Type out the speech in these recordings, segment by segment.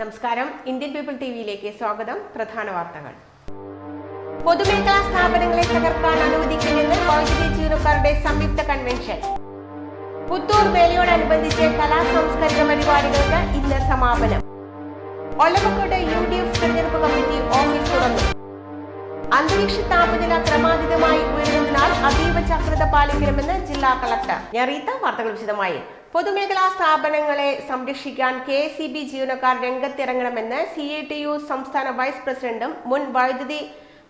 നമസ്കാരം. Indian people ടിവിയിലേക്ക് സ്വാഗതം. പ്രധാന വാർത്തകൾ. പൊതുമേഖലാ സ്ഥാപനങ്ങളെ തകർക്കാൻ അനുവദിക്കില്ലെന്ന് വൈദ്യുതി ജീവനക്കാരുടെ സംയുക്ത കൺവെൻഷൻ. പുത്തൂർ വേലയോടനുബന്ധിച്ച് കലാ സാംസ്കാരിക പരിപാടികൾക്ക് ഇന്ന് സമാപനം. ഒലവക്കോട് യു ഡി എഫ് തെരഞ്ഞെടുപ്പ് കമ്മിറ്റി ഓഫീസ് തുറന്നു. അന്തരീക്ഷ താപനില ക്രമാതീതമായി ഉയരുന്നതിനാൽ അതീവ ജാഗ്രത പാലിക്കണമെന്ന് ജില്ലാ കളക്ടർ. ഞാൻ റീത്ത വാർത്തകൾ വിശദമായി. പൊതുമേഖലാ സ്ഥാപനങ്ങളെ സംരക്ഷിക്കാൻ കെ എസ് ബി ജീവനക്കാർ രംഗത്തിറങ്ങണമെന്ന് സി ഐ ടി യു സംസ്ഥാന വൈസ് പ്രസിഡന്റും മുൻ വൈദ്യുതി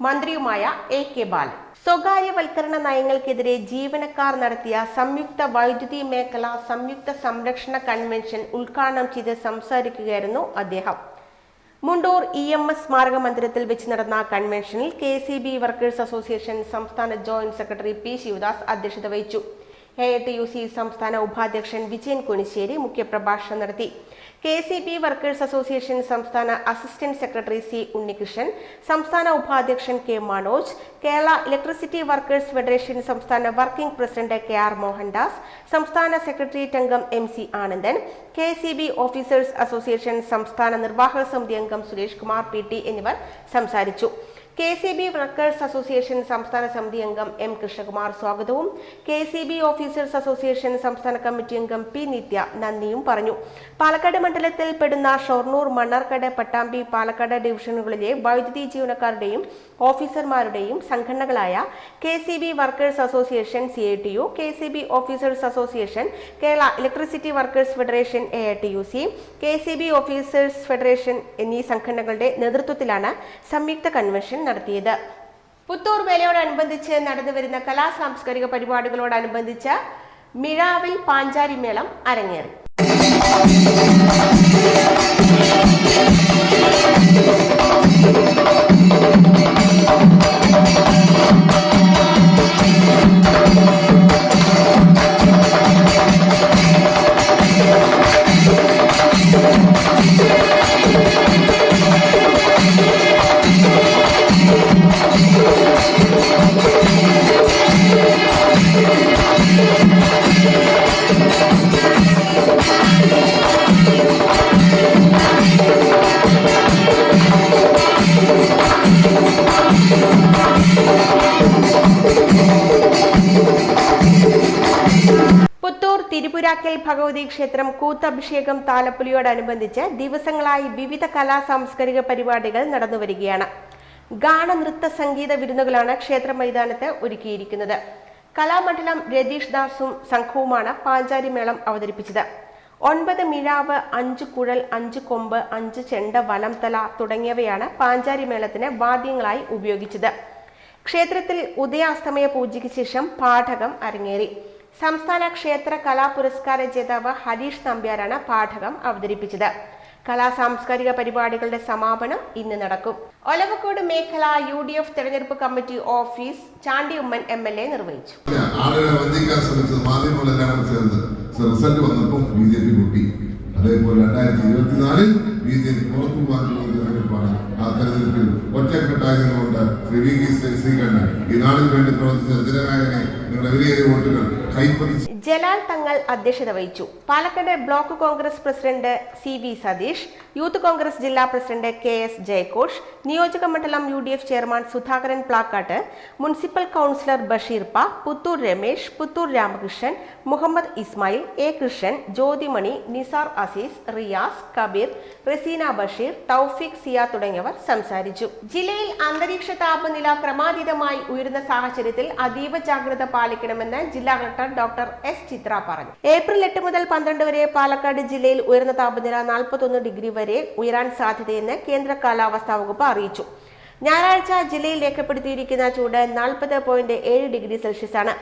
മന്ത്രിയുമായ എ കെ ബാലൻ സ്വകാര്യവൽക്കരണ നയങ്ങൾക്കെതിരെ ജീവനക്കാർ നടത്തിയ സംയുക്ത വൈദ്യുതി മേഖല സംയുക്ത സംരക്ഷണ കൺവെൻഷൻ ഉദ്ഘാടനം ചെയ്ത് സംസാരിക്കുകയായിരുന്നു അദ്ദേഹം. മുണ്ടൂർ ഇ എം എസ് സ്മാരക മന്ദിരത്തിൽ വെച്ച് നടന്ന കൺവെൻഷനിൽ K C B workers association സംസ്ഥാന ജോയിന്റ് സെക്രട്ടറി പി ശിവദാസ് അധ്യക്ഷത വഹിച്ചു. A I T U C സംസ്ഥാന ഉപാധ്യക്ഷൻ വിജയൻ കുനിശ്ശേരി മുഖ്യപ്രഭാഷണം നടത്തി. K C B workers association സംസ്ഥാന അസിസ്റ്റന്റ് സെക്രട്ടറി സി ഉണ്ണികൃഷ്ണൻ സംസ്ഥാന ഉപാധ്യക്ഷൻ K Manoj Kerala electricity workers federation സംസ്ഥാന working president K R Mohandas സംസ്ഥാന സെക്രട്ടേറിയറ്റ് അംഗം M C Anandan K C B officers association സംസ്ഥാന നിർവാഹക സമിതി അംഗം സുരേഷ് കുമാർ പി ടി എന്നിവർ സംസാരിച്ചു. K C B workers association സംസ്ഥാന സമിതി അംഗം എം കൃഷ്ണകുമാർ സ്വാഗതവും. K C B officers association സംസ്ഥാന കമ്മിറ്റി അംഗം പി നിത്യ നന്ദിയും പറഞ്ഞു. പാലക്കാട് മണ്ഡലത്തിൽ പെടുന്ന ഷൊർണൂർ മണ്ണാർക്കാട് പട്ടാമ്പി പാലക്കാട് ഡിവിഷനുകളിലെ വൈദ്യുതി ജീവനക്കാരുടെയും ഓഫീസർമാരുടെയും സംഘടനകളായ K C B workers association C I T U K C B officers association Kerala electricity workers federation A I T U C K C B officers federation എന്നീ സംഘടനകളുടെ നേതൃത്വത്തിലാണ് സംയുക്ത കൺവെൻഷൻ നടത്തിയത്. പുത്തൂർ വേലയോടനുബന്ധിച്ച് നടന്നുവരുന്ന കലാ സാംസ്കാരിക പരിപാടികളോടനുബന്ധിച്ച് മിഴാവിൽ പാഞ്ചാരി മേളം അരങ്ങേറി. പുത്തൂർ തിരുപുരാക്കൽ ഭഗവതി ക്ഷേത്രം കൂത്തഭിഷേകം താലപ്പൊലിയോടനുബന്ധിച്ച് ദിവസങ്ങളായി വിവിധ കലാ സാംസ്കാരിക പരിപാടികൾ നടന്നുവരികയാണ് ഗാന നൃത്ത സംഗീത വിരുന്നുകളാണ് ക്ഷേത്ര മൈതാനത്ത് ഒരുക്കിയിരിക്കുന്നത്. കലാമണ്ഡലം രതീഷ് ദാസും സംഘവുമാണ് പാഞ്ചാരി മേളം അവതരിപ്പിച്ചത്. ഒൻപത് മിഴാവ് അഞ്ച് കുഴൽ അഞ്ച് കൊമ്പ് അഞ്ച് ചെണ്ട വലംതല തുടങ്ങിയവയാണ് പാഞ്ചാരി മേളത്തിന് വാദ്യങ്ങളായി ഉപയോഗിച്ചത്. ക്ഷേത്രത്തിൽ ഉദയാസ്തമയ പൂജയ്ക്ക് ശേഷം പാഠകം അരങ്ങേറി. സംസ്ഥാന ക്ഷേത്ര കലാ പുരസ്കാര ജേതാവ് ഹരീഷ് നമ്പ്യാരാണ് പാഠകം അവതരിപ്പിച്ചത്. കലാ സാംസ്കാരിക പരിപാടികളുടെ സമാപനം ഇന്ന് നടക്കും. ഒലവക്കോട് മേഖല യു ഡി എഫ് തെരഞ്ഞെടുപ്പ് committee office Chandy Oommen M L A നിർവഹിച്ചു. ആളുകളെ വന്നപ്പോൾ അതേപോലെ രണ്ടായിരത്തി ഇരുപത്തിനാലിൽ ബി ജെ പി പുറത്തു പോകാനുള്ള തെരഞ്ഞെടുപ്പാണ്. ആ തെരഞ്ഞെടുപ്പിൽ ഒറ്റക്കെട്ടായി ശ്രീ വി ശ്രീകണ്ഠൻ ഈ നാടിന് വേണ്ടി പ്രവർത്തിച്ച ജനനായകനെ നിങ്ങളുടെ വലിയ വോട്ടുകൾ 开普勒 ജലാൽ തങ്ങൾ അധ്യക്ഷത വഹിച്ചു. Palakkad block Congress president C V Satheesh youth Congress ജില്ലാ പ്രസിഡന്റ് കെ എസ് ജയഘോഷ് നിയോജക മണ്ഡലം U D F chairman Sudhakaran Plakkat municipal councillor Basheer പ പുത്തൂർ രമേശ് പുത്തൂർ രാമകൃഷ്ണൻ മുഹമ്മദ് ഇസ്മായിൽ എ കൃഷ്ണൻ ജ്യോതിമണി നിസാർ അസീസ് റിയാസ് കബീർ റസീന ബഷീർ തൗഫിക് സിയ തുടങ്ങിയവർ സംസാരിച്ചു. ജില്ലയിൽ അന്തരീക്ഷ താപനില ക്രമാതീതമായി ഉയരുന്ന സാഹചര്യത്തിൽ അതീവ ജാഗ്രത പാലിക്കണമെന്ന് ജില്ലാ കളക്ടർ ഡോക്ടർ എസ് ചിത്ര പറഞ്ഞു. ഏപ്രിൽ എട്ട് മുതൽ പന്ത്രണ്ട് വരെ പാലക്കാട് ജില്ലയിൽ ഉയർന്ന താപനില നാൽപ്പത്തൊന്ന് ഡിഗ്രി വരെ ഉയരാൻ സാധ്യതയെന്ന് കേന്ദ്ര കാലാവസ്ഥാ വകുപ്പ് അറിയിച്ചു. ഞായറാഴ്ച ജില്ലയിൽ രേഖപ്പെടുത്തിയിരിക്കുന്ന ചൂട് നാൽപ്പത് പോയിന്റ് ഏഴ് ഡിഗ്രി സെൽഷ്യസ് ആണ്.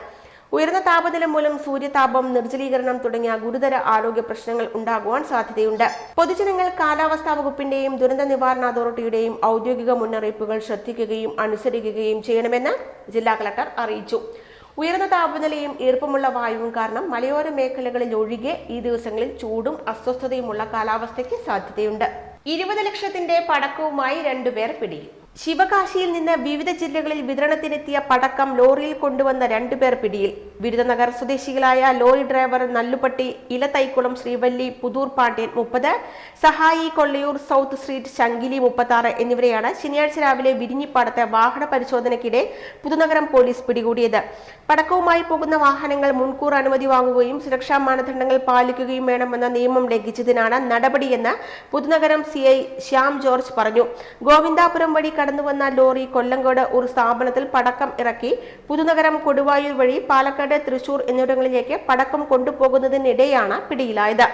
ഉയർന്ന താപനില മൂലം സൂര്യതാപം നിർജലീകരണം തുടങ്ങിയ ഗുരുതര ആരോഗ്യ പ്രശ്നങ്ങൾ ഉണ്ടാകുവാൻ സാധ്യതയുണ്ട്. പൊതുജനങ്ങൾ കാലാവസ്ഥാ വകുപ്പിന്റെയും ദുരന്ത നിവാരണ അതോറിറ്റിയുടെയും ഔദ്യോഗിക മുന്നറിയിപ്പുകൾ ശ്രദ്ധിക്കുകയും അനുസരിക്കുകയും ചെയ്യണമെന്ന് ജില്ലാ കളക്ടർ അറിയിച്ചു. ഉയർന്ന താപനിലയും ഈർപ്പമുള്ള വായുവും കാരണം മലയോര മേഖലകളിൽ ഒഴികെ ഈ ദിവസങ്ങളിൽ ചൂടും അസ്വസ്ഥതയുമുള്ള കാലാവസ്ഥയ്ക്ക് സാധ്യതയുണ്ട്. ഇരുപത് ലക്ഷത്തിന്റെ പടക്കവുമായി രണ്ടുപേർ പിടിയിൽ. ശിവകാശിയിൽ നിന്ന് വിവിധ ജില്ലകളിൽ വിതരണത്തിനെത്തിയ പടക്കം ലോറിയിൽ കൊണ്ടുവന്ന രണ്ടുപേർ പിടിയിൽ. വിരുദനഗർ സ്വദേശികളായ ലോറി ഡ്രൈവർ നല്ലുപട്ടി ഇലതൈക്കുളം ശ്രീവല്ലി പുതൂർ പാണ്ഡ്യൻ മുപ്പത് സഹായി കൊള്ളയൂർ സൗത്ത് സ്ട്രീറ്റ് ശങ്കിലി മുപ്പത്തി ആറ് എന്നിവരെയാണ് ശനിയാഴ്ച രാവിലെ വിരിഞ്ഞിപ്പാടത്തെ വാഹന പരിശോധനയ്ക്കിടെ പുതുനഗരം പോലീസ് പിടികൂടിയത്. പടക്കവുമായി പോകുന്ന വാഹനങ്ങൾ മുൻകൂർ അനുമതി വാങ്ങുകയും സുരക്ഷാ മാനദണ്ഡങ്ങൾ പാലിക്കുകയും വേണമെന്ന നിയമം ലംഘിച്ചതിനാണ് നടപടിയെന്ന് Puthunagaram C I Shyam George പറഞ്ഞു. ഗോവിന്ദാപുരം വഴി കടന്നുവന്ന ലോറി കൊല്ലങ്കോട് ഒരു സ്ഥാപനത്തിൽ പടക്കം ഇറക്കി. പുതുനഗരം കൊടുവായൂർ വഴി പാലക്കാട് തൃശൂർ എന്നിവിടങ്ങളിലേക്ക് പടക്കം കൊണ്ടുപോകുന്നതിനിടെയാണ് പിടിയിലായത്.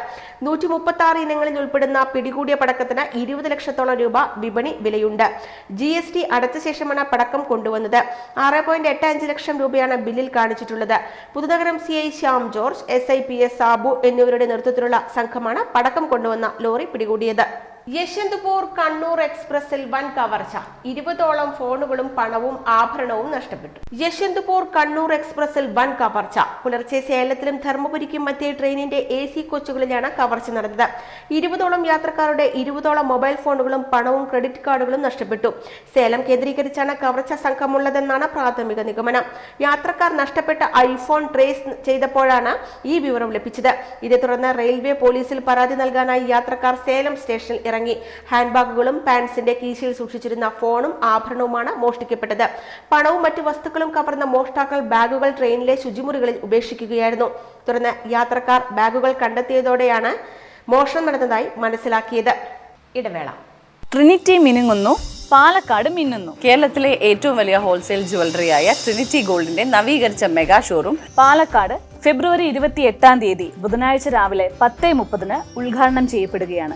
നൂറ്റി മുപ്പത്തി ആറ് ഇനങ്ങളിൽ ഉൾപ്പെടുന്ന പിടികൂടിയ പടക്കത്തിന് ഇരുപത് ലക്ഷത്തോളം രൂപ വിപണി വിലയുണ്ട്. ജി എസ് ടി അടച്ച ശേഷമാണ് പടക്കം കൊണ്ടുവന്നത്. ആറ് പോയിന്റ് എട്ട് അഞ്ച് ലക്ഷം രൂപയാണ് ബില്ലിൽ കാണിച്ചിട്ടുള്ളത്. Puthunagaram C I Shyam George S I P S Sabu എന്നിവരുടെ നേതൃത്വത്തിലുള്ള സംഘമാണ് പടക്കം കൊണ്ടുവന്ന ലോറി പിടികൂടിയത്. യശ്വന്ത്പൂർ കണ്ണൂർ എക്സ്പ്രസിൽ വൻ കവർച്ച. ഇരുപതോളം ഫോണുകളും പണവും ആഭരണവും നഷ്ടപ്പെട്ടു. യശ്വന്ത്പൂർ കണ്ണൂർ എക്സ്പ്രസിൽ വൻ കവർച്ച. പുലർച്ചെ സേലത്തിലും ധർമ്മപുരിക്കും മറ്റേ ട്രെയിനിന്റെ എ സി കോച്ചുകളിലാണ് കവർച്ച നടന്നത്. ഇരുപതോളം യാത്രക്കാരുടെ ഇരുപതോളം മൊബൈൽ ഫോണുകളും പണവും ക്രെഡിറ്റ് കാർഡുകളും നഷ്ടപ്പെട്ടു. സേലം കേന്ദ്രീകരിച്ചാണ് കവർച്ച സംഘമുള്ളതെന്നാണ് പ്രാഥമിക നിഗമനം. യാത്രക്കാർ നഷ്ടപ്പെട്ട ഐഫോൺ ട്രേസ് ചെയ്തപ്പോഴാണ് ഈ വിവരം ലഭിച്ചത്. ഇതേ തുടർന്ന് റെയിൽവേ പോലീസിൽ പരാതി നൽകാനായി യാത്രക്കാർ സേലം സ്റ്റേഷനിൽ ഇറങ്ങി. ഹാൻഡ് ബാഗുകളും പാൻസിന്റെ കീശയിൽ സൂക്ഷിച്ചിരുന്ന ഫോണും ആഭരണവുമാണ് മോഷ്ടിക്കപ്പെട്ടത്. പണവും മറ്റു വസ്തുക്കളും കവർന്ന മോഷ്ടാക്കൾ ബാഗുകൾ ട്രെയിനിലെ ശുചിമുറികളിൽ ഉപേക്ഷിക്കുകയായിരുന്നു. തുടർന്ന് യാത്രക്കാർ ബാഗുകൾ കണ്ടെത്തിയതോടെയാണ് മോഷണം നടന്നതായി മനസ്സിലാക്കിയത്. ഇടവേള. ട്രിനിറ്റി മിനുങ്ങുന്നു പാലക്കാട് മിന്നുന്നു. കേരളത്തിലെ ഏറ്റവും വലിയ ഹോൾസെയിൽ ജുവലറിയായ ട്രിനിറ്റി ഗോൾഡിന്റെ നവീകരിച്ച മെഗാ ഷോറൂം പാലക്കാട് ഫെബ്രുവരി ഇരുപത്തി എട്ടാം തീയതി ബുധനാഴ്ച രാവിലെ പത്തേ മുപ്പതിന് ഉദ്ഘാടനം ചെയ്യപ്പെടുകയാണ്.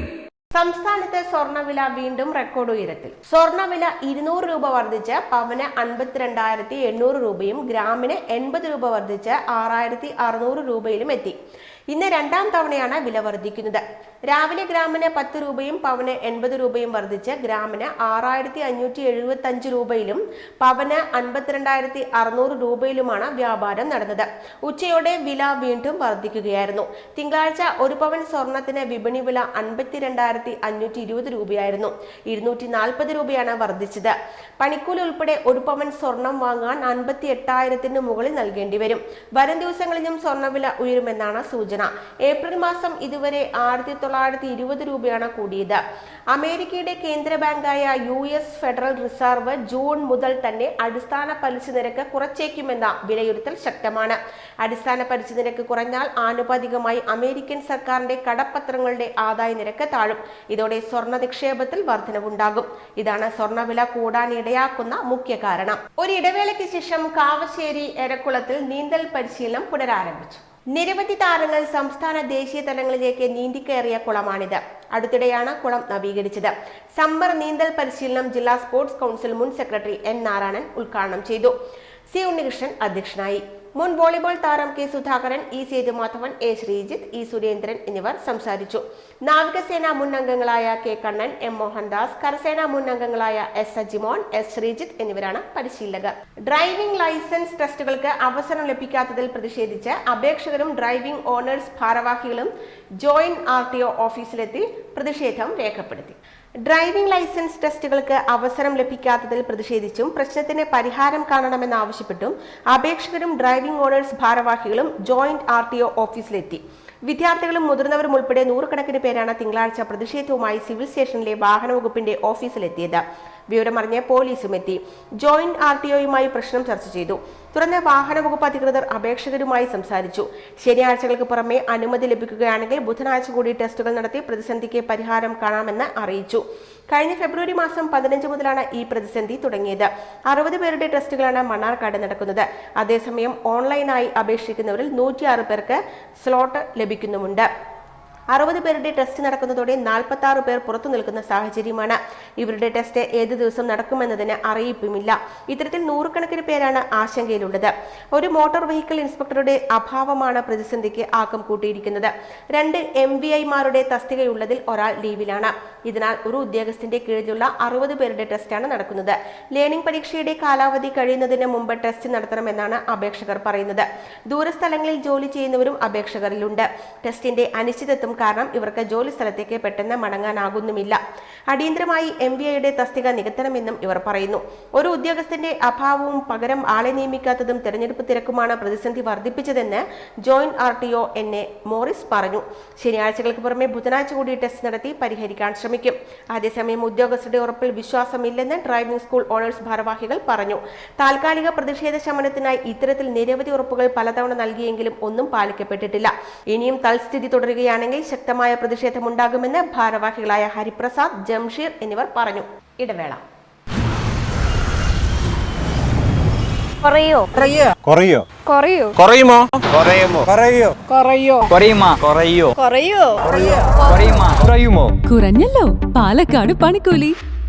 സംസ്ഥാനത്തെ സ്വർണവില വീണ്ടും റെക്കോർഡ് ഉയരത്തിൽ. സ്വർണവില ഇരുന്നൂറ് രൂപ വർദ്ധിച്ച് പവന് അൻപത്തിരണ്ടായിരത്തി എണ്ണൂറ് രൂപയും ഗ്രാമിന് എൺപത് രൂപ വർദ്ധിച്ച് ആറായിരത്തി അറുന്നൂറ് രൂപയിലും എത്തി. ഇന്ന് രണ്ടാം തവണയാണ് വില വർദ്ധിക്കുന്നത്. രാവിലെ ഗ്രാമിന് പത്ത് രൂപയും പവന് എൺപത് രൂപയും വർദ്ധിച്ച് ഗ്രാമിന് ആറായിരത്തി അഞ്ഞൂറ്റി എഴുപത്തി അഞ്ച് രൂപയിലും പവന് അൻപത്തിരണ്ടായിരത്തി അറുന്നൂറ് രൂപയിലുമാണ് വ്യാപാരം നടന്നത്. ഉച്ചയോടെ വില വീണ്ടും വർദ്ധിക്കുകയായിരുന്നു. തിങ്കളാഴ്ച ഒരു പവൻ സ്വർണത്തിന് വിപണി വില അൻപത്തിരണ്ടായിരത്തി അഞ്ഞൂറ്റി ഇരുപത് രൂപയായിരുന്നു. ഇരുന്നൂറ്റി നാൽപ്പത് രൂപയാണ് വർദ്ധിച്ചത്. പണിക്കൂലി ഉൾപ്പെടെ ഒരു പവൻ സ്വർണം വാങ്ങാൻ അൻപത്തി എട്ടായിരത്തിന് മുകളിൽ നൽകേണ്ടി വരും. വരും ദിവസങ്ങളിലും സ്വർണവില ഉയരുമെന്നാണ് സൂചന. ഏപ്രിൽ മാസം ഇതുവരെ ആയിരത്തി തൊള്ളായിരത്തി ഇരുപത് രൂപയാണ് കൂടിയത്. അമേരിക്കയുടെ കേന്ദ്ര ബാങ്കായ U S federal reserve June മുതൽ തന്നെ അടിസ്ഥാന പലിശ നിരക്ക് കുറച്ചേക്കുമെന്ന വിലയിരുത്തൽ ശക്തമാണ്. അടിസ്ഥാന പലിശ നിരക്ക് കുറഞ്ഞാൽ ആനുപാതികമായി അമേരിക്കൻ സർക്കാരിന്റെ കടപ്പത്രങ്ങളുടെ ആദായ നിരക്ക് താഴും. ഇതോടെ സ്വർണ നിക്ഷേപത്തിൽ വർധനവുണ്ടാകും. ഇതാണ് സ്വർണവില കൂടാൻ ഇടയാക്കുന്ന മുഖ്യ കാരണം. ഒരു ഇടവേളയ്ക്ക് ശേഷം കാവശ്ശേരി എരക്കുളത്തിൽ നീന്തൽ പരിശീലനം പുനരാരംഭിച്ചു. നിരവധി താരങ്ങൾ സംസ്ഥാന ദേശീയ തലങ്ങളിലേക്ക് നീന്തിക്കയറിയ കുളമാണിത്. അടുത്തിടെയാണ് കുളം നവീകരിച്ചത്. സമ്മർ നീന്തൽ പരിശീലനം ജില്ലാ സ്പോർട്സ് കൗൺസിൽ മുൻ സെക്രട്ടറി എൻ നാരായണൻ ഉദ്ഘാടനം ചെയ്തു. സി ഉണ്ണികൃഷ്ണൻ അധ്യക്ഷനായി. മുൻ വോളിബോൾ താരം K Sudhakaran E Sethumadhavan A Sreejith E Surendran എന്നിവർ സംസാരിച്ചു. നാവികസേന മുൻ അംഗങ്ങളായ കെ കണ്ണൻ എം മോഹൻദാസ് കരസേന മുൻ അംഗങ്ങളായ എസ് സജിമോൻ എസ് ശ്രീജിത്ത് എന്നിവരാണ് പരിശീലകർ. ഡ്രൈവിംഗ് ലൈസൻസ് ടെസ്റ്റുകൾക്ക് അവസരം ലഭിക്കാത്തതിൽ പ്രതിഷേധിച്ച് അപേക്ഷകരും ഡ്രൈവിംഗ് ഓണേഴ്സ് ഭാരവാഹികളും ജോയിന്റ് ആർ ടി ഒ ഓഫീസിലെത്തി പ്രതിഷേധം രേഖപ്പെടുത്തി. ഡ്രൈവിംഗ് ലൈസൻസ് ടെസ്റ്റുകൾക്ക് അവസരം ലഭിക്കാത്തതിൽ പ്രതിഷേധിച്ചും പ്രശ്നത്തിന് പരിഹാരം കാണണമെന്നാവശ്യപ്പെട്ടും അപേക്ഷകരും ഡ്രൈവിംഗ് ഓണേഴ്സ് ഭാരവാഹികളും ജോയിന്റ് ആർ ടി ഒ ഓഫീസിലെത്തി. വിദ്യാർത്ഥികളും മുതിർന്നവരും ഉൾപ്പെടെ നൂറുകണക്കിന് പേരാണ് തിങ്കളാഴ്ച പ്രതിഷേധവുമായി സിവിൽ സ്റ്റേഷനിലെ വാഹന വകുപ്പിന്റെ ഓഫീസിലെത്തിയത്. വിവരമറിഞ്ഞ് പോലീസും എത്തി. ജോയിന്റ് ആർ ടി ഒയുമായി പ്രശ്നം ചർച്ച ചെയ്തു. തുടർന്ന് വാഹന വകുപ്പ് അധികൃതർ അപേക്ഷകരുമായി സംസാരിച്ചു. ശനിയാഴ്ചകൾക്ക് പുറമെ അനുമതി ലഭിക്കുകയാണെങ്കിൽ ബുധനാഴ്ച കൂടി ടെസ്റ്റുകൾ നടത്തി പ്രതിസന്ധിക്ക് പരിഹാരം കാണാമെന്ന് അറിയിച്ചു. കഴിഞ്ഞ ഫെബ്രുവരി മാസം പതിനഞ്ച് മുതലാണ് ഈ പ്രതിസന്ധി തുടങ്ങിയത്. അറുപത് പേരുടെ ടെസ്റ്റുകളാണ് മണ്ണാർക്കാട് നടക്കുന്നത്. അതേസമയം ഓൺലൈനായി അപേക്ഷിക്കുന്നവരിൽ നൂറ്റിയാറ് പേർക്ക് സ്ലോട്ട് ലഭിക്കുന്നുമുണ്ട്. അറുപത് പേരുടെ ടെസ്റ്റ് നടക്കുന്നതോടെ നാൽപ്പത്തി ആറ് പേർ പുറത്തു നിൽക്കുന്ന സാഹചര്യമാണ്. ഇവരുടെ ടെസ്റ്റ് ഏത് ദിവസം നടക്കുമെന്നതിന് അറിയിപ്പുമില്ല. ഇത്തരത്തിൽ നൂറുകണക്കിന് പേരാണ് ആശങ്കയിലുള്ളത്. ഒരു മോട്ടോർ വെഹിക്കിൾ ഇൻസ്പെക്ടറുടെ അഭാവമാണ് പ്രതിസന്ധിക്ക് ആക്കം കൂട്ടിയിരിക്കുന്നത്. രണ്ട് എം വി ഐമാരുടെ തസ്തികയുള്ളതിൽ ഒരാൾ ലീവിലാണ്. ഇതിനാൽ ഒരു ഉദ്യോഗസ്ഥന്റെ കീഴിലുള്ള അറുപത് പേരുടെ ടെസ്റ്റാണ് നടക്കുന്നത്. ലേണിംഗ് പരീക്ഷയുടെ കാലാവധി കഴിയുന്നതിന് മുമ്പ് ടെസ്റ്റ് നടത്തണമെന്നാണ് അപേക്ഷകർ പറയുന്നത്. ദൂരസ്ഥലങ്ങളിൽ ജോലി ചെയ്യുന്നവരും അപേക്ഷകരിലുണ്ട്. ടെസ്റ്റിന്റെ അനിശ്ചിതത്വം കാരണം ഇവർക്ക് ജോലി സ്ഥലത്തേക്ക് പെട്ടെന്ന് മടങ്ങാനാകുന്നുമില്ല. അടിയന്തരമായി എം ബി ഐയുടെ തസ്തിക നികത്തണമെന്നും ഇവർ പറയുന്നു. ഒരു ഉദ്യോഗസ്ഥന്റെ അഭാവവും പകരം ആളെ നിയമിക്കാത്തതും തെരഞ്ഞെടുപ്പ് തിരക്കുമാണ് പ്രതിസന്ധി വർദ്ധിപ്പിച്ചതെന്ന് joint R T O N A Morris പറഞ്ഞു. ശനിയാഴ്ചകൾക്ക് പുറമെ ബുധനാഴ്ച കൂടി ടെസ്റ്റ് നടത്തി പരിഹരിക്കാൻ ശ്രമിക്കും. അതേസമയം ഉദ്യോഗസ്ഥരുടെ ഉറപ്പിൽ വിശ്വാസമില്ലെന്ന് ഡ്രൈവിംഗ് സ്കൂൾ ഓണേഴ്സ് ഭാരവാഹികൾ പറഞ്ഞു. താൽക്കാലിക പ്രതിഷേധ ശമനത്തിനായി ഇത്തരത്തിൽ നിരവധി ഉറപ്പുകൾ പലതവണ നൽകിയെങ്കിലും ഒന്നും പാലിക്കപ്പെട്ടിട്ടില്ല. ഇനിയും തൽസ്ഥിതി തുടരുകയാണെങ്കിൽ ശക്തമായ പ്രതിഷേധമുണ്ടാകുമെന്ന് ഭാരവാഹികളായ ഹരിപ്രസാദ് ജംഷീർ എന്നിവർ പറഞ്ഞു. ഇടവേള. കുറയോ? കുറയോ? കുറയോ? കുറയുമോ? കുറയുമോ? കുറയോ? കുറയോ? കുറയുമോ? കുറയോ? കുറയോ? കുറയുമാ? കുറയുമോ? കുറഞ്ഞല്ലോ? പാലക്കാട് പണിക്കൂലി.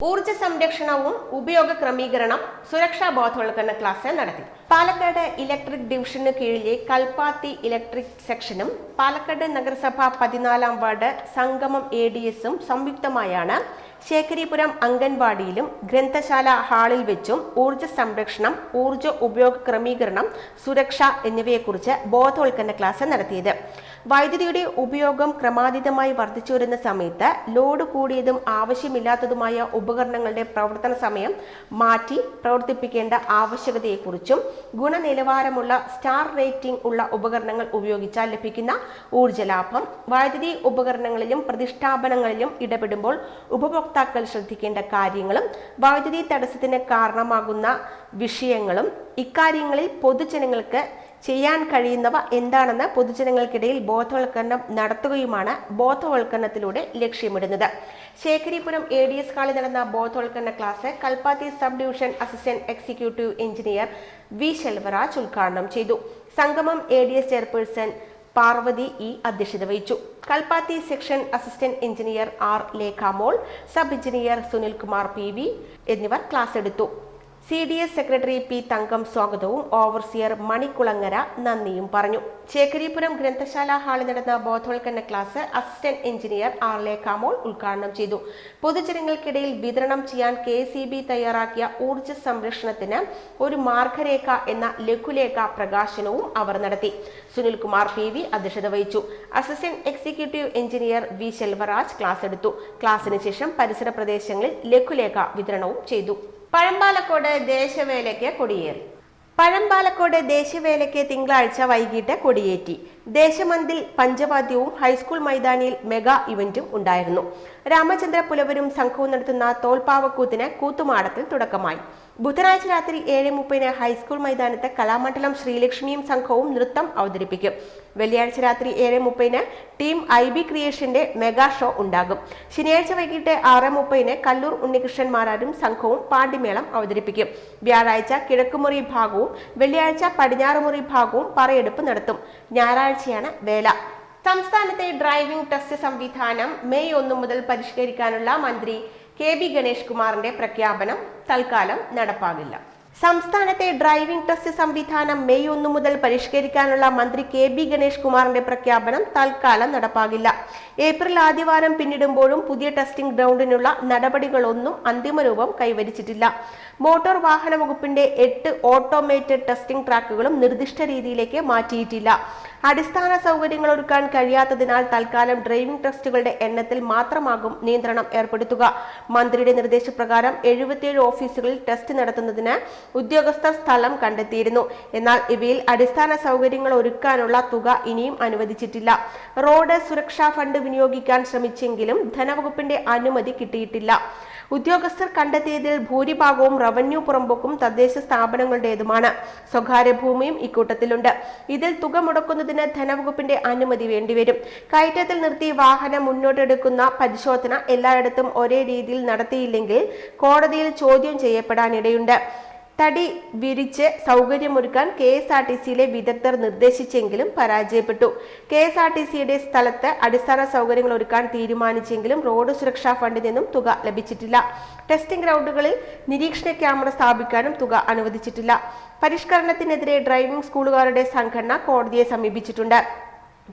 ഊർജ സംരക്ഷണവും ഉപയോഗ ക്രമീകരണം സുരക്ഷാ ബോധവൽക്കരണ ക്ലാസ് നടത്തി. പാലക്കാട് ഇലക്ട്രിക് ഡിവിഷന് കീഴിലെ കൽപ്പാത്തി ഇലക്ട്രിക് സെക്ഷനും പാലക്കാട് നഗരസഭ പതിനാലാം വാർഡ് സംഗമം എ ഡി എസും സംയുക്തമായാണ് ശേഖരിപുരം അംഗൻവാടിയിലും ഗ്രന്ഥശാല ഹാളിൽ വെച്ചും ഊർജ സംരക്ഷണം ഊർജ ഉപയോഗ ക്രമീകരണം സുരക്ഷ എന്നിവയെക്കുറിച്ച് ബോധവൽക്കരണ ക്ലാസ് നടത്തിയത്. വൈദ്യുതിയുടെ ഉപയോഗം ക്രമാതീതമായി വർദ്ധിച്ചു വരുന്ന സമയത്ത് ലോഡ് കൂടിയതും ആവശ്യമില്ലാത്തതുമായ ഉപകരണങ്ങളുടെ പ്രവർത്തന സമയം മാറ്റി പ്രവർത്തിപ്പിക്കേണ്ട ആവശ്യകതയെക്കുറിച്ചും ഗുണനിലവാരമുള്ള സ്റ്റാർ റേറ്റിംഗ് ഉള്ള ഉപകരണങ്ങൾ ഉപയോഗിച്ചാൽ ലഭിക്കുന്ന ഊർജലാഭം വൈദ്യുതി ഉപകരണങ്ങളിലും പ്രതിഷ്ഠാപനങ്ങളിലും ഇടപെടുമ്പോൾ ഉപഭോക്താക്കൾ ശ്രദ്ധിക്കേണ്ട കാര്യങ്ങളും വൈദ്യുതി തടസ്സത്തിന് കാരണമാകുന്ന വിഷയങ്ങളും ഇക്കാര്യങ്ങളിൽ പൊതുജനങ്ങൾക്ക് ചെയ്യാൻ കഴിയുന്നവ എന്താണെന്ന് പൊതുജനങ്ങൾക്കിടയിൽ ബോധവൽക്കരണം നടത്തുകയുമാണ് ബോധവൽക്കരണത്തിലൂടെ ലക്ഷ്യമിടുന്നത്. ശേഖരിപുരം എ ഡി എസ് ഹാളിൽ നടന്ന ബോധവൽക്കരണ class Kalpathi sub division assistant executive engineer V Selvaraj ഉദ്ഘാടനം ചെയ്തു. സംഗമം A D S chairperson Parvathy E അധ്യക്ഷത വഹിച്ചു. Kalpathi section assistant engineer R Lekhamol sub engineer Sunilkumar P V എന്നിവർ ക്ലാസ് എടുത്തു. C D S secretary P Thankam സ്വാഗതവും overseer Manikkulangara നന്ദിയും പറഞ്ഞു. ചേക്കരിപുരം ഗ്രന്ഥശാല ഹാളിൽ നടന്ന ബോധവൽക്കരണ class assistant engineer R Lekhamol ഉദ്ഘാടനം ചെയ്തു. പൊതുജനങ്ങൾക്കിടയിൽ വിതരണം ചെയ്യാൻ കെ തയ്യാറാക്കിയ ഊർജ സംരക്ഷണത്തിന് ഒരു മാർഗരേഖ എന്ന ലഘുലേഖ പ്രകാശനവും അവർ നടത്തി. സുനിൽകുമാർ പി വി അധ്യക്ഷത വഹിച്ചു. Assistant executive engineer V Selvaraj class എടുത്തു. ക്ലാസ്സിന് ശേഷം പരിസര പ്രദേശങ്ങളിൽ ലഘുലേഖ വിതരണവും ചെയ്തു. പഴമ്പാലക്കോട് ദേശവേലയ്ക്ക് കൊടിയേറി. പഴമ്പാലക്കോട് ദേശവേലയ്ക്ക് തിങ്കളാഴ്ച വൈകിട്ട് കൊടിയേറ്റി. ദേശമന്തിൽ പഞ്ചവാദ്യവും ഹൈസ്കൂൾ മൈതാനിയിൽ മെഗാ ഇവന്റും ഉണ്ടായിരുന്നു. രാമചന്ദ്ര പുലവരും സംഘവും നടത്തുന്ന തോൽപ്പാവക്കൂത്തിന് കൂത്തുമാടത്തിൽ തുടക്കമായി. ബുധനാഴ്ച രാത്രി ഏഴ് മുപ്പതിന് ഹൈസ്കൂൾ മൈതാനത്ത് കലാമണ്ഡലം ശ്രീലക്ഷ്മിയും സംഘവും നൃത്തം അവതരിപ്പിക്കും. വെള്ളിയാഴ്ച രാത്രി ഏഴ് മുപ്പതിന് ടീം ഐ ബി ക്രിയേഷന്റെ മെഗാ ഷോ ഉണ്ടാകും. ശനിയാഴ്ച വൈകിട്ട് ആറ് മുപ്പതിന് കല്ലൂർ ഉണ്ണികൃഷ്ണൻ മാരാരും സംഘവും പാണ്ടിമേളം അവതരിപ്പിക്കും. വ്യാഴാഴ്ച കിഴക്കുമുറി ഭാഗവും വെള്ളിയാഴ്ച പടിഞ്ഞാറുമുറി ഭാഗവും പറയെടുപ്പ് നടത്തും. ഞായറാഴ്ചയാണ് വേല. സംസ്ഥാനത്തെ ഡ്രൈവിംഗ് ടെസ്റ്റ് സംവിധാനം മെയ് ഒന്നു മുതൽ പരിഷ്കരിക്കാനുള്ള മന്ത്രി കെ ബി ഗണേഷ് കുമാറിന്റെ പ്രഖ്യാപനം തൽക്കാലം നടപ്പാകില്ല. സംസ്ഥാനത്തെ ഡ്രൈവിംഗ് ടെസ്റ്റ് സംവിധാനം മെയ് ഒന്നു മുതൽ പരിഷ്കരിക്കാനുള്ള മന്ത്രി കെ ബി ഗണേഷ് കുമാറിന്റെ പ്രഖ്യാപനം തൽക്കാലം നടപ്പാകില്ല. ഏപ്രിൽ ആദ്യവാരം പിന്നിടുമ്പോഴും പുതിയ ടെസ്റ്റിംഗ് ഗ്രൗണ്ടിനുള്ള നടപടികളൊന്നും അന്തിമരൂപം കൈവരിച്ചിട്ടില്ല. മോട്ടോർ വാഹന വകുപ്പിന്റെ എട്ട് ഓട്ടോമേറ്റഡ് ടെസ്റ്റിംഗ് ട്രാക്കുകളും നിർദ്ദിഷ്ട രീതിയിലേക്ക് മാറ്റിയിട്ടില്ല. അടിസ്ഥാന സൗകര്യങ്ങൾ ഒരുക്കാൻ കഴിയാത്തതിനാൽ തൽക്കാലം ഡ്രൈവിംഗ് ടെസ്റ്റുകളുടെ എണ്ണത്തിൽ മാത്രമാകും നിയന്ത്രണം ഏർപ്പെടുത്തുക. മന്ത്രിയുടെ നിർദ്ദേശപ്രകാരം എഴുപത്തിയേഴ് ഓഫീസുകളിൽ ടെസ്റ്റ് നടത്തുന്നതിന് ഉദ്യോഗസ്ഥർ സ്ഥലം കണ്ടെത്തിയിരുന്നു. എന്നാൽ ഇവയിൽ അടിസ്ഥാന സൗകര്യങ്ങൾ ഒരുക്കാനുള്ള തുക ഇനിയും അനുവദിച്ചിട്ടില്ല. റോഡ് സുരക്ഷാ ഫണ്ട് വിനിയോഗിക്കാൻ ശ്രമിച്ചെങ്കിലും ധനവകുപ്പിന്റെ അനുമതി കിട്ടിയിട്ടില്ല. ഉദ്യോഗസ്ഥർ കണ്ടെത്തിയതിൽ ഭൂരിഭാഗവും റവന്യൂ പുറമ്പോക്കും തദ്ദേശ സ്ഥാപനങ്ങളുടേതുമാണ്. സ്വകാര്യ ഭൂമിയും ഇക്കൂട്ടത്തിലുണ്ട്. ഇതിൽ തുക മുടക്കുന്നതിന് ധനവകുപ്പിന്റെ അനുമതി വേണ്ടിവരും. കയറ്റത്തിൽ നിർത്തി വാഹനം മുന്നോട്ടെടുക്കുന്ന പരിശോധന എല്ലായിടത്തും ഒരേ രീതിയിൽ നടത്തിയില്ലെങ്കിൽ കോടതിയിൽ ചോദ്യം ചെയ്യപ്പെടാനിടയുണ്ട്. തടി വിരിച്ച് സൗകര്യമൊരുക്കാൻ കെ എസ് ആർ ടി സിയിലെ വിദഗ്ധർ നിർദ്ദേശിച്ചെങ്കിലും പരാജയപ്പെട്ടു. കെ എസ് ആർ ടി സിയുടെ സ്ഥലത്ത് അടിസ്ഥാന സൗകര്യങ്ങൾ ഒരുക്കാൻ തീരുമാനിച്ചെങ്കിലും റോഡ് സുരക്ഷാ ഫണ്ടിൽ നിന്നും തുക ലഭിച്ചിട്ടില്ല. ടെസ്റ്റിംഗ് ഗ്രൗണ്ടുകളിൽ നിരീക്ഷണ ക്യാമറ സ്ഥാപിക്കാനും തുക അനുവദിച്ചിട്ടില്ല. പരിഷ്കരണത്തിനെതിരെ ഡ്രൈവിംഗ് സ്കൂളുകാരുടെ സംഘടന കോടതിയെ സമീപിച്ചിട്ടുണ്ട്.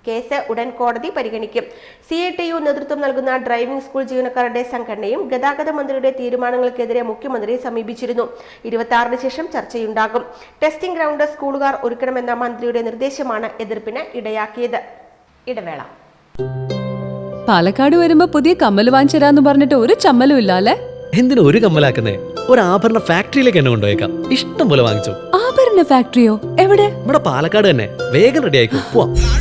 കേസ് ഉടൻ കോടതി പരിഗണിക്കും. സി ഐ ടി യു നേതൃത്വം നൽകുന്ന ഡ്രൈവിംഗ് സ്കൂൾ ജീവനക്കാരുടെ സംഘടനയും ഗതാഗത മന്ത്രിയുടെ തീരുമാനങ്ങൾക്കെതിരെ മുഖ്യമന്ത്രിയെ സമീപിച്ചിരുന്നു. ഇരുപത്തി ആറിന് ശേഷം ചർച്ചയുണ്ടാകും. ടെസ്റ്റിംഗ് ഗ്രൗണ്ട് സ്കൂളുകാർ ഒരുക്കണമെന്ന മന്ത്രിയുടെ നിർദ്ദേശമാണ് എതിർപ്പിന് ഇടയാക്കിയത്. ഇടവേള. പാലക്കാട് വരുമ്പോ പുതിയ കമ്മൽ വാങ്ങിച്ചരാന്ന് പറഞ്ഞിട്ട് ഒരു ചമ്മലും ഇല്ല അല്ലേ എന്തിനു ഒരു കമ്മലാക്കുന്നേ? ഒരു ആഭരണ ഫാക്ടറിയിലേക്ക് എന്നെ കൊണ്ടുപോയേക്കാം. ഇഷ്ടം പോലെ വാങ്ങിച്ചു. ആഭരണ ഫാക്ടറിയോ? എവിടെ? ഇവിടെ പാലക്കാട് തന്നെ. വേഗം റെഡി ആയിക്കോ. പോവാം.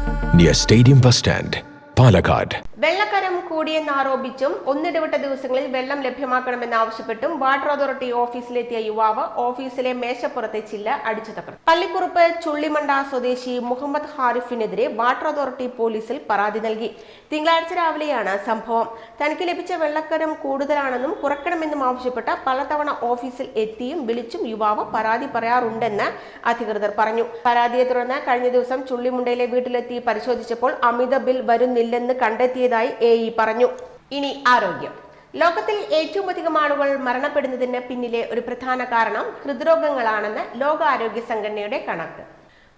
near Stadium Bus Stand, Palakkad. കൂടിയെന്നാരോപിച്ചും ഒന്നിടവിട്ട ദിവസങ്ങളിൽ വെള്ളം ലഭ്യമാക്കണമെന്നാവശ്യപ്പെട്ടും വാട്ടർ അതോറിറ്റി ഓഫീസിലെത്തിയ യുവാവ് ഓഫീസിലെ മേശപ്പുറത്തെ ചില്ല അടിച്ചു തകർത്തു പള്ളിക്കുറുപ്പ് ചുള്ളിമണ്ട സ്വദേശി മുഹമ്മദ് ഹാരിഫിനെതിരെ വാട്ടർ അതോറിറ്റി പോലീസിൽ പരാതി നൽകി. തിങ്കളാഴ്ച രാവിലെയാണ് സംഭവം. തനിക്ക് ലഭിച്ച വെള്ളക്കരം കൂടുതലാണെന്നും കുറക്കണമെന്നും ആവശ്യപ്പെട്ട് പലതവണ ഓഫീസിൽ എത്തിയും വിളിച്ചും യുവാവ് പരാതി പറയാറുണ്ടെന്ന് അധികൃതർ പറഞ്ഞു. പരാതിയെ തുടർന്ന് കഴിഞ്ഞ ദിവസം ചുള്ളിമുണ്ടയിലെ വീട്ടിലെത്തി പരിശോധിച്ചപ്പോൾ അമിത ബിൽ വരുന്നില്ലെന്ന് കണ്ടെത്തിയതായി എ ഇ പറഞ്ഞു ഇനി ആരോഗ്യം. ലോകത്തിൽ ഏറ്റവും അധികം ആളുകൾ മരണപ്പെടുന്നതിന് പിന്നിലെ ഒരു പ്രധാന കാരണം ഹൃദ്രോഗങ്ങളാണെന്ന് ലോകാരോഗ്യ സംഘടനയുടെ കണക്ക്.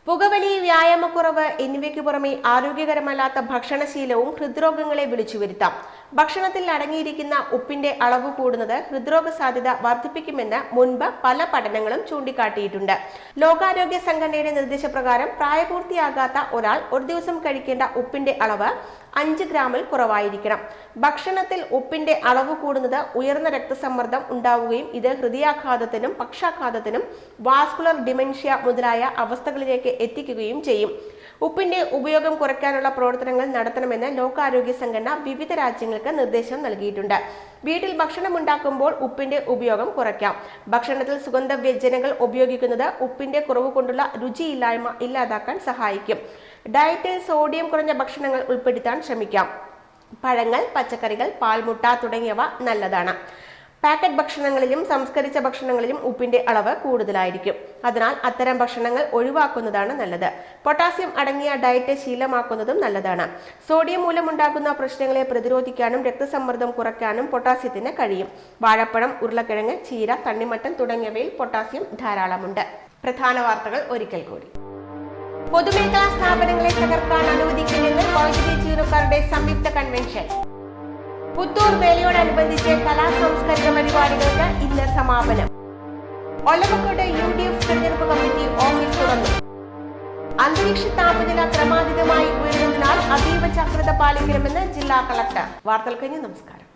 പുകവലി വ്യായാമക്കുറവ് എന്നിവയ്ക്ക് പുറമെ ആരോഗ്യകരമല്ലാത്ത ഭക്ഷണശീലവും ഹൃദ്രോഗങ്ങളെ വിളിച്ചു വരുത്താം ഭക്ഷണത്തിൽ അടങ്ങിയിരിക്കുന്ന ഉപ്പിന്റെ അളവ് കൂടുന്നത് ഹൃദ്രോഗ സാധ്യത വർദ്ധിപ്പിക്കുമെന്ന് മുൻപ് പല പഠനങ്ങളും ചൂണ്ടിക്കാട്ടിയിട്ടുണ്ട്. ലോകാരോഗ്യ സംഘടനയുടെ നിർദ്ദേശപ്രകാരം പ്രായപൂർത്തിയാകാത്ത ഒരാൾ ഒരു ദിവസം കഴിക്കേണ്ട ഉപ്പിന്റെ അളവ് അഞ്ച് ഗ്രാമിൽ കുറവായിരിക്കണം. ഭക്ഷണത്തിൽ ഉപ്പിന്റെ അളവ് കൂടുന്നത് ഉയർന്ന രക്തസമ്മർദ്ദം ഉണ്ടാവുകയും ഇത് ഹൃദയാഘാതത്തിനും പക്ഷാഘാതത്തിനും വാസ്കുലർ ഡിമെൻഷ്യ മുതലായ അവസ്ഥകളിലേക്ക് എത്തിക്കുകയും ചെയ്യും. ഉപ്പിന്റെ ഉപയോഗം കുറയ്ക്കാനുള്ള പ്രവർത്തനങ്ങൾ നടത്തണമെന്ന് ലോകാരോഗ്യ സംഘടന വിവിധ രാജ്യങ്ങൾക്ക് നിർദ്ദേശം നൽകിയിട്ടുണ്ട്. വീട്ടിൽ ഭക്ഷണം ഉണ്ടാക്കുമ്പോൾ ഉപ്പിന്റെ ഉപയോഗം കുറയ്ക്കാം. ഭക്ഷണത്തിൽ സുഗന്ധ വ്യഞ്ജനങ്ങൾ ഉപയോഗിക്കുന്നത് ഉപ്പിന്റെ കുറവ് കൊണ്ടുള്ള രുചിയില്ലായ്മ ഇല്ലാതാക്കാൻ സഹായിക്കും. ഡയറ്റിൽ സോഡിയം കുറഞ്ഞ ഭക്ഷണങ്ങൾ ഉൾപ്പെടുത്താൻ ശ്രമിക്കാം. പഴങ്ങൾ പച്ചക്കറികൾ പാൽമുട്ട തുടങ്ങിയവ നല്ലതാണ്. പാക്കറ്റ് ഭക്ഷണങ്ങളിലും സംസ്കരിച്ച ഭക്ഷണങ്ങളിലും ഉപ്പിന്റെ അളവ് കൂടുതലായിരിക്കും. അതിനാൽ അത്തരം ഭക്ഷണങ്ങൾ ഒഴിവാക്കുന്നതാണ് നല്ലത്. പൊട്ടാസ്യം അടങ്ങിയ ഡയറ്റ് ശീലമാക്കുന്നതും നല്ലതാണ്. സോഡിയം മൂലമുണ്ടാകുന്ന പ്രശ്നങ്ങളെ പ്രതിരോധിക്കാനും രക്തസമ്മർദ്ദം കുറയ്ക്കാനും പൊട്ടാസ്യത്തിന് കഴിയും. വാഴപ്പഴം ഉരുളക്കിഴങ്ങ് ചീര തണ്ണിമത്തൻ തുടങ്ങിയവയിൽ പൊട്ടാസ്യം ധാരാളമുണ്ട്. പ്രധാന വാർത്തകൾ ഒരിക്കൽ കൂടി. പൊതുമേഖലാ സ്ഥാപനങ്ങളെ തകർക്കാൻ അനുവദിക്കില്ലെന്ന് കോഴിക്കോട് ജീവനക്കാരുടെ സംയുക്ത കൺവെൻഷൻ. പുത്തൂർ വേലയോടനുബന്ധിച്ച് കലാ സാംസ്കാരിക പരിപാടികൾക്ക് ഇന്ന് സമാപനം. ഒലവക്കോട് യു ഡി എഫ് തെരഞ്ഞെടുപ്പ് കമ്മിറ്റി ഓഫീസ് തുറന്നു. അന്തരീക്ഷ താപനില ക്രമാതീതമായി ഉയരുന്നതിനാൽ അതീവ ജാഗ്രത പാലിക്കണമെന്ന് ജില്ലാ കളക്ടർ. വാർത്തകൾ കഴിഞ്ഞ് നമസ്കാരം.